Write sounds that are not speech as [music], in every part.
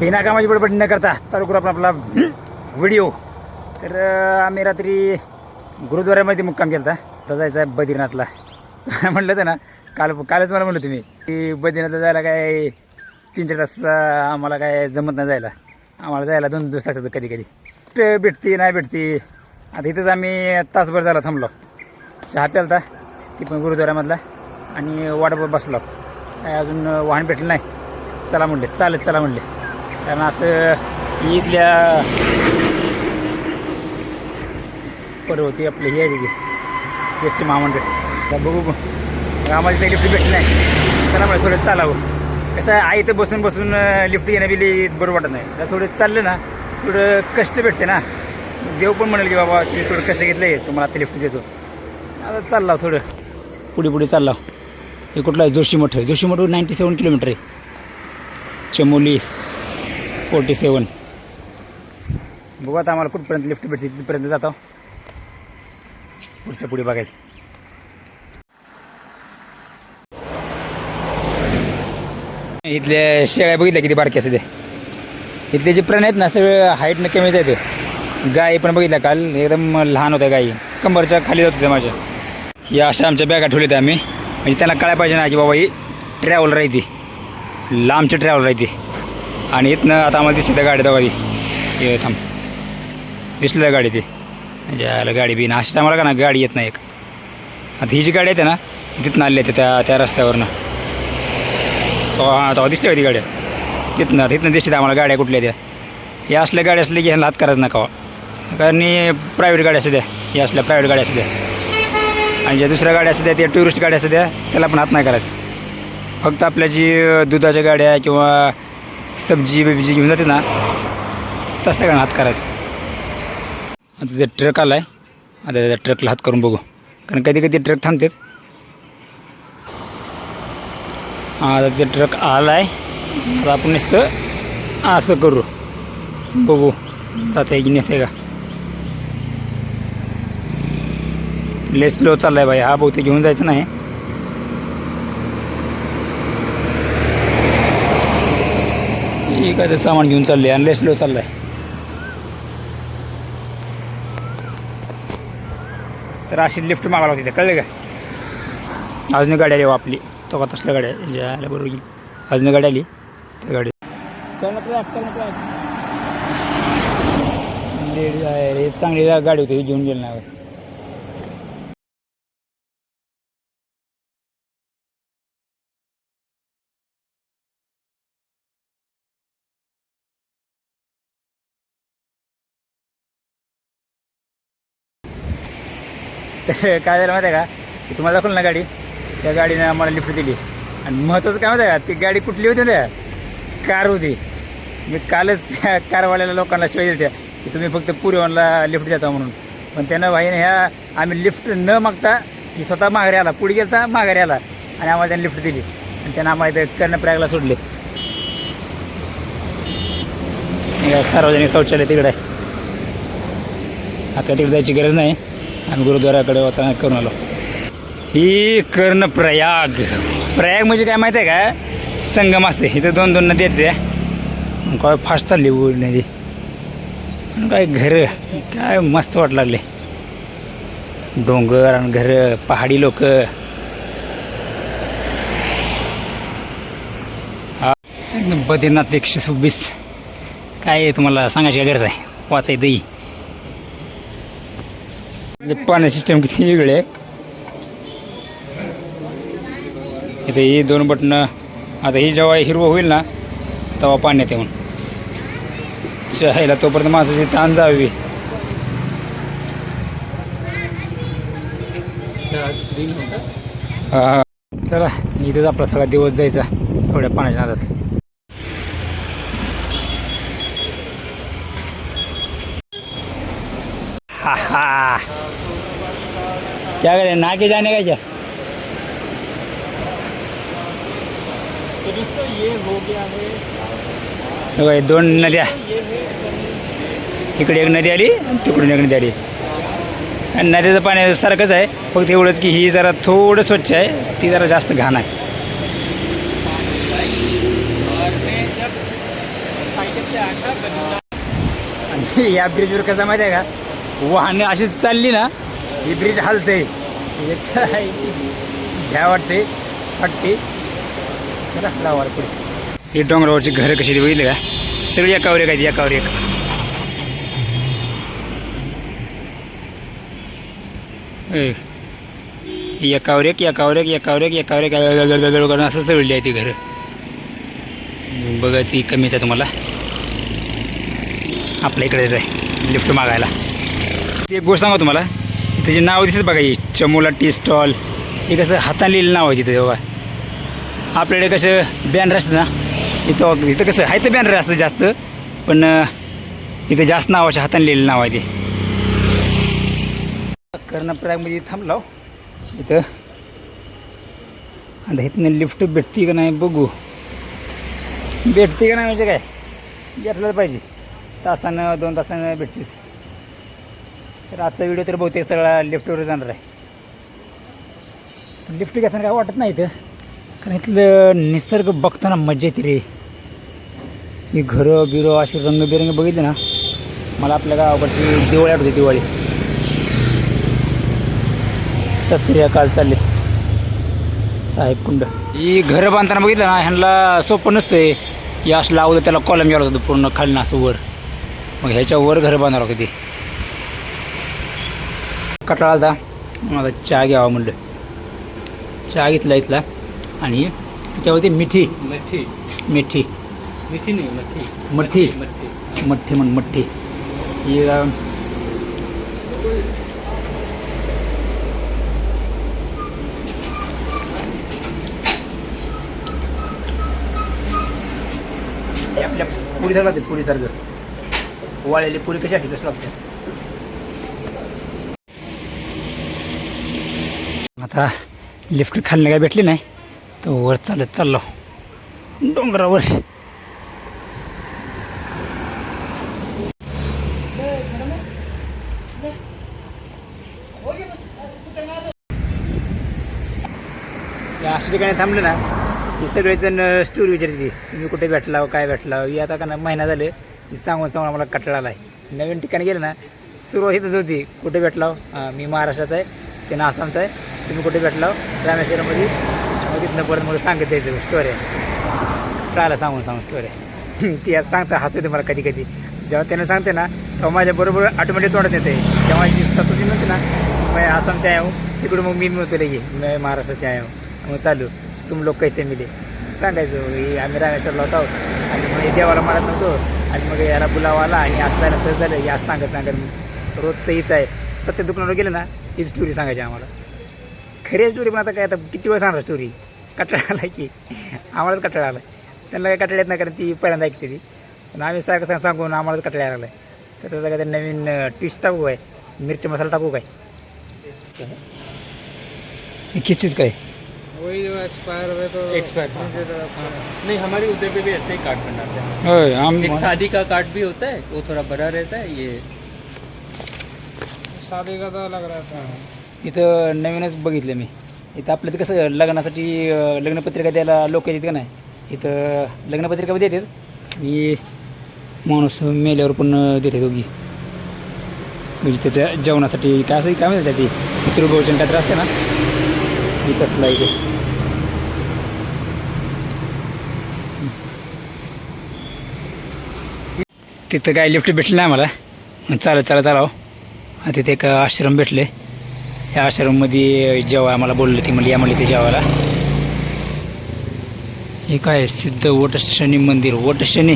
बिना कामाची बडबड न करता चालू करू आपण आपला व्हिडिओ. तर आम्ही रात्री गुरुद्वाऱ्यामध्ये मुक्काम केला होता तर जायचं आहे बद्रीनाथला. [laughs] म्हटलं होतं ना काल कालच मला म्हणलं तुम्ही की बद्रीनाथला जायला काय तीन चार तास आम्हाला काय जमत नाही जायला. आम्हाला जायला दोन दिवस लागतात कधी कधी. कुठं भेटती नाही भेटती. आता इथंच आम्ही तासभर झाला थांबलो. चहा प्यालता ती पण गुरुद्वाऱ्यामधला. आणि वाटावर बसलो. काय अजून वाहन भेटलं नाही. चला म्हणले चालत चला म्हणले. कारण असं इथल्या पर्वती आपली हे आहे तिथे एस टी महामंडळ. तर बघू बघू. आम्हाला ते लिफ्ट भेटली नाही. चला मला थोडं चालावं. कसं आहे आई तर बसून बसून लिफ्ट घेणं बिली बरं वाटत नाही. तर थोडं चाललं ना थोडं कष्ट भेटते ना. देव पण म्हणेल की बाबा तुम्ही थोडं कष्ट घेतलं घेतले तुम्हाला आता लिफ्ट देतो. आता चाललाव थोडं. पुढे पुढे चाललाव. हे कुठलं आहे? जोशीमठ. आहे जोशीमठ नाईंटी सेवन किलोमीटर आहे. चमोली. Forty seven. बघू आता आम्हाला कुठपर्यंत लिफ्ट भेटते तिथपर्यंत जातो. पुढच्या पुढे बघायचं. इथल्या शेळ्या बघितल्या किती बारक्या असते इथले जे प्राणी आहेत ना सगळं हाईटनं कमीच आहे ते. गाई पण बघितल्या काल एकदम लहान होत्या गाई. कंबरच्या खाली जात होत्या माझ्या. ही अशा आमच्या बॅगा ठेवल्या होत्या आम्ही. म्हणजे त्यांना कळायला पाहिजे ना की बाबा ही ट्रॅव्हलर आहे ती. लांबची ट्रॅव्हलर आहे ती. आणि इथनं आता आम्हाला दिसली त्या गाडी ती हे थांब. दिसलं गाडी ती. म्हणजे गाडी बी ना आम्हाला का ना गाडी येत नाही एक. आता ही जी गाडी येते ना तिथनं आली येते त्या त्या रस्त्यावरनं. हां तेव्हा दिसली होती गाड्या तिथनं तिथनं दिसते आम्हाला गाड्या कुठल्या त्या. या असल्या गाड्या असल्या की ह्यांना हात करायचं नका हो. कारण प्रायव्हेट गाड्या असू द्या या असल्या प्रायव्हेट गाड्या असू द्या. आणि ज्या दुसऱ्या गाड्या असू द्या त्या टुरिस्ट गाड्या असू द्या त्याला पण हात नाही करायचं. फक्त आपल्या जी दुधाच्या गाड्या किंवा सब्जी बिब्जी घेऊन जाते ना तसल्या कारण हात करायचं. आता ते ट्रक आला आहे आता त्या ट्रकला हात करून बघू. कारण कधी कधी ट्रक थांबतात. आता ते ट्रक आला आहे आता आपण नुसतं असं करू. बघू. जाते की नेते का? लेस स्लो चाललाय बाई. हा बहुतेक घेऊन जायचं नाही. ठीक आहे ते सामान घेऊन चालले आणि लय स्लो चाललाय. तर अशी लिफ्ट मागायला होती ते कळले का? अजून गाडी आली हो आपली. तो का तसल्या गाड्या ज्याला बरोबर गेली अजून गाडी आली त्या गाडी रे चांगली गाडी होती घेऊन गेली नाही. तर [laughs] काय झालं माहिती आहे का? की तुम्हाला दाखवलं ना गाडी? त्या गाडीने आम्हाला लिफ्ट दिली. आणि महत्त्वाचं काय माहिती आहे का? ती गाडी कुठली होती त्या कार होती. मी कालच त्या कारवाल्याला लोकांना शिवाय दिल्या की तुम्ही फक्त पुरीवनला लिफ्ट देता म्हणून. पण त्यानं भाईने ह्या आम्ही लिफ्ट न मागता की स्वतः माघारी आला. पुढे गेलता माघारी आला. आणि आम्हाला त्याने लिफ्ट दिली. आणि त्यांना आम्हाला इथे कर्णप्रयागला सोडले. सार्वजनिक शौचालय तिकडे आहे. आता तिकडे जायची गरज नाही. आम्ही गुरुद्वाराकडे होता करून आलो. ही कर्णप्रयाग. प्रयाग म्हणजे काय माहिती आहे का? संगम असते. इथं दोन दोन नदी येते काय फास्ट चालली ऊर नदी. काय घर. काय मस्त वाट लागले. डोंगर आणि घर पहाडी लोक. हा. एकदम बद्रीनाथ एकशे सव्वीस. काय तुम्हाला सांगायची काय गरज आहे? वाचाय दही पाणी सिस्टम किती वेगळे आहे. इथे ही दोन बटणं आता ही जेव्हा हिरवं होईल ना तेव्हा पाण्यात येऊन शहायला तोपर्यंत माणसाची ताण जावी. हा. चला इथेच आपला सगळा दिवस जायचा एवढ्या पाण्याच्या नादात. हा हा. क्या करें ना के जाने का क्या? हे बघा, दोन नद्या। इकडे एक नदी आली आणि तिकडून एक नदी आली. आणि नद्याचं पाणी सारखंच आहे. फक्त एवढंच की ही जरा थोडं स्वच्छ आहे. ती जरा जास्त घाण आहे. या ब्रिजवर कसं माहिती आहे का? वाहनं अशी चालली ना ही ब्रिज हलते. घ्या वाटते. वाटते चला लावा पुढे. ही डोंगरावरची घरं कशी बघितली का? सगळी एकावर एक आहेत एकावर एक. एकावर एक एकावर एक एकावर एक एकावर एक गळगळ करून असं चढली आहे ती घरं. बघा ती कमीच आहे तुम्हाला. आपल्या इकडेच आहे लिफ्ट मागायला. ती एक गोष्ट सांगा तुम्हाला. त्याची नाव दिसत बघा हे चमोला टी स्टॉल. हे कसं हाताने लिहिलं नाव आहे तिथं बघा. आपल्याकडे कसं बॅनर असतं ना इथं इथं कसं आहे तर बॅनर असतं जास्त पण इथं जास्त नावाच्या हाताने लिहिलेलं नाव आहे ते. कर्णप्रयागमध्ये थांबलाव इथं. आता इथनं लिफ्ट भेटते का नाही बघू. भेटते का नाही म्हणजे काय? भेटलं पाहिजे. तासानं दोन तासानं भेटतेच तर आजचा व्हिडिओ तर बहुतेक सगळा लिफ्टवर जाणार आहे. लिफ्ट घेताना काय वाटत नाही इथं? कारण इथलं निसर्ग बघताना मजा येते रे. ही घरं बिरं अशी रंगबिरंग बघितले ना मला आपल्या गावाकडची दिवाळी आठवते दिवाळी. सत्रिया काल चालले. साहेब कुंड. ही घरं बांधताना बघितलं ना ह्यांना सोपं नसतं हे असं लावलं त्याला कॉलम घ्यावं होतं पूर्ण खाली असं वर. मग ह्याच्या वर घरं बांधावं लागतं ते. कटाळा मग आता चहा घ्यावा म्हणलं. चहा घेतला इथला. आणि त्याच्यावरती मिठी. मठी. मिठी. मिठी नाही मठी मठी मठी मठ्ठी. म्हण मठ्ठी. ही हे आपल्या पुरीसारखं लागते पुरीसारखं वाळलेली पुरी कशी असते? तसं लागतं? आता लिफ्ट खाली काय भेटली नाही तर वर चालत चाललो. डोंगरावर. या अशा ठिकाणी थांबले ना. हे सगळेजण स्टोरी विचारते तुम्ही कुठे भेटला काय भेटला हे ही आता का ना महिना झाले ही सांगून सांगून आम्हाला कटळा आला आहे नवीन ठिकाणी गेलं ना सुरुवातीतच होती. कुठे भेटला मी महाराष्ट्राचा आहे ते ना आसामचा आहे. तुम्ही कुठे भेटला? रामेश्वरमध्ये. मग तिथनं परत मला सांगत द्यायचं स्टोरी आहे कळायला सांगून सांगून स्टोरी आहे [laughs] ती आज सांगता हसू येते मला कधी कधी जेव्हा त्यांना सांगते ना तेव्हा माझ्याबरोबर ऑटोमॅटिक तोंडात येते. तेव्हा जी सतत म्हणते ना मैं आसामचे आहे हो. तिकडून मग मी म्हणतो लगे. मी महाराष्ट्राचे आहे हो. मग चालू. तुम लोक कैसे मिले? सांगायचं हे आम्ही रामेश्वरला होतो आणि मग हे देवाला मारत नव्हतो. आणि मग याला बुलावा आला आणि असं जायला तर झालं. या सांगत सांगत रोजचं हीच आहे. प्रत्येक दुकानावर गेलं ना हीच स्टोरी सांगायची आम्हाला. खरी स्टोरी पण आता काय आता किती वेळ सांगणार स्टोरी कटाळा आला की. आम्हालाच कटाळा आला त्यांना काही कटाळा येत नाही कारण ती पहिल्यांदा ऐकते ती. पण आम्ही सारखं सांग सांगून आम्हालाच कटाळा आला तर त्याचा काय नवीन ट्विस्ट टाकू काय? मिरची मसाला टाकू काय? किस चीज़ का है वही जो एक्सपायर हुए तो Expire, हाँ। नहीं हमारी उधर पे भी ऐसे ही कार्ड बनाते हैं। होय आम एक शादी का कार्ड भी होता है वो थोड़ा बड़ा रहता है ये। शादी का तो लग रहा था इथं नवीनच बघितलं मी. इथं आपलं तर कसं लग्नासाठी लग्नपत्रिका द्यायला लोक येतात का नाही? इथं लग्नपत्रिका पण देतात. मी माणूस मेल्यावर पण देते दोघी. म्हणजे त्याच्या जेवणासाठी काय असं काय म्हणतात ती? पितृभोजन काहीतरी असते ना? मी तसलं इथे. तिथं काय लिफ्ट भेटलं नाही मला चालत चालत आलो. तिथे एक आश्रम भेटले. या आश्रममध्ये जेव्हा आम्हाला बोललं ती म्हणली या म्हणली ते जेवायला. हे काय सिद्ध वटशनी मंदिर. वटशनी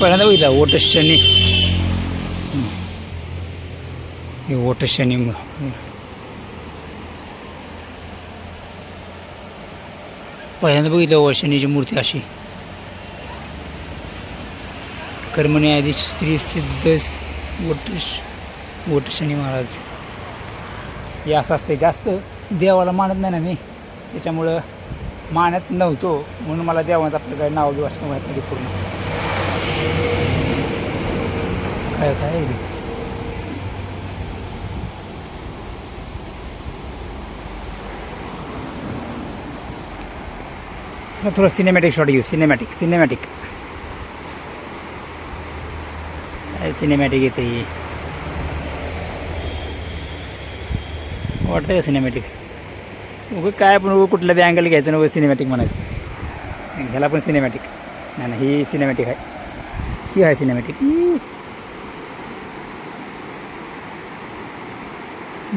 पहिल्यांदा बघितला वटशनी हे वटशनी पहिल्यांदा बघितलं वटशनीची मूर्ती अशी. कर्मणी आधी श्री सिद्ध वटश वटशनी महाराज. हे असं असते जास्त. देवाला मानत नाही ना मी. त्याच्यामुळं मानत नव्हतो. म्हणून मला देवाचं आपल्याकडे नाव घेऊ असं माहीत नाही पूर्ण. काय काय थोडं सिनेमॅटिक शॉट घेऊ. सिनेमॅटिक सिनेमॅटिक सिनेमॅटिक येते वाटतं का सिनेमॅटिक उगं काय पण उगं कुठलं बी अँगल घ्यायचं ना सिनेमॅटिक म्हणायचं. ह्याला पण सिनेमॅटिक नाही नाही ही सिनेमॅटिक आहे. ही आहे सिनेमॅटिक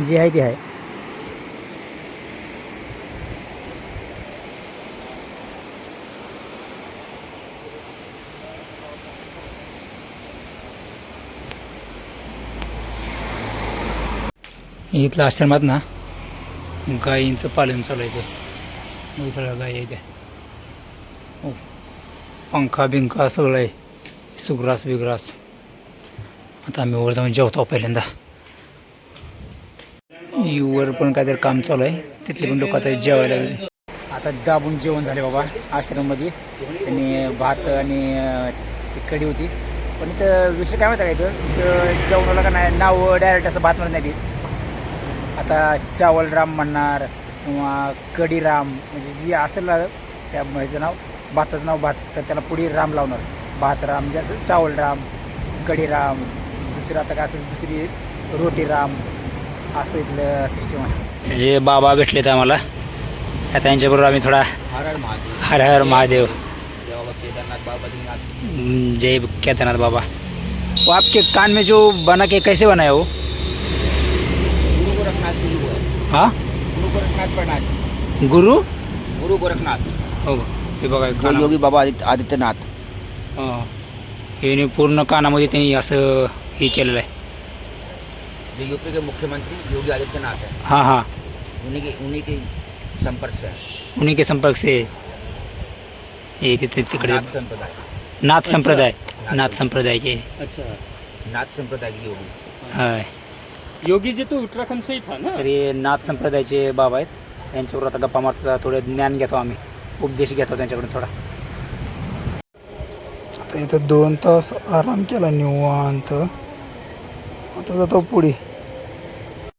जी आहे ती आहे. इथल्या आश्रमात ना. गायींचं पालन चालू आहे ते सगळ्या गायी आहे त्या. हो. पंखा बिंखा सगळं आहे. सुग्रास बिग्रास. आता आम्ही वर जाऊन जेवतो पहिल्यांदा. ही वर पण काहीतरी काम चालू आहे. तिथले पण लोक आता जेवायला लागले. आता दाबून जेवण झाले बाबा. आश्रममध्ये. आणि भात आणि ती कढी होती. पण इथं विषय काय माहिती का इथं? जेवणाला का नाही? नाव डायरेक्ट असं भात म्हणत नाही आता चावल राम म्हणणार किंवा कढी राम म्हणजे जी असेल ना त्या ह्याचं नाव भाताचं नाव भात तर त्याला पुढे राम लावणार. भात राम म्हणजे असं चावल राम कढी राम दुसरं आता काय असेल दुसरी रोटी राम असं इथलं सिस्टम आहे. हे बाबा भेटलेत आम्हाला. आता यांच्याबरोबर आम्ही थोडा हर हर महादेव. हर हर महादेव. जय बाबा केदारनाथ बाबा बद्रीनाथ हम्म, जय केदारनाथ बाबा. वो आपके कान में जो बना के कैसे बना है? गुरु हाँ। गुरु गोरखनाथ प्रणाली गुरु? गुरु गोरखनाथ. हो हे बघा योगी बाबा आदित्य आदित्यनाथ. हाँ. हे पूर्ण कानामध्ये त्यांनी असं हे केलेलं आहे. जो यूपी के मुख्यमंत्री योगी आदित्यनाथ है हाँ हाँ. उन्हीं के उन्हीं के संपर्क से उन्हीं के संपर्क से हे तिथे तिकडे नाथ संप्रदाय. नाथ संप्रदाय. नाथ संप्रदायचे. अच्छा नाथ संप्रदाय के योगी. हाय. योगी जी तो उत्तराखंड से ही था ना? तर हे नाथ संप्रदायाचे बाबा आहेत. त्यांच्याबरोबर आता गप्पा मारतो थोडं ज्ञान घेतो आम्ही. उपदेश घेतो त्यांच्याकडून थोडा. आता इथं दोन तास आराम केला निवांत. आता जातो पुढे.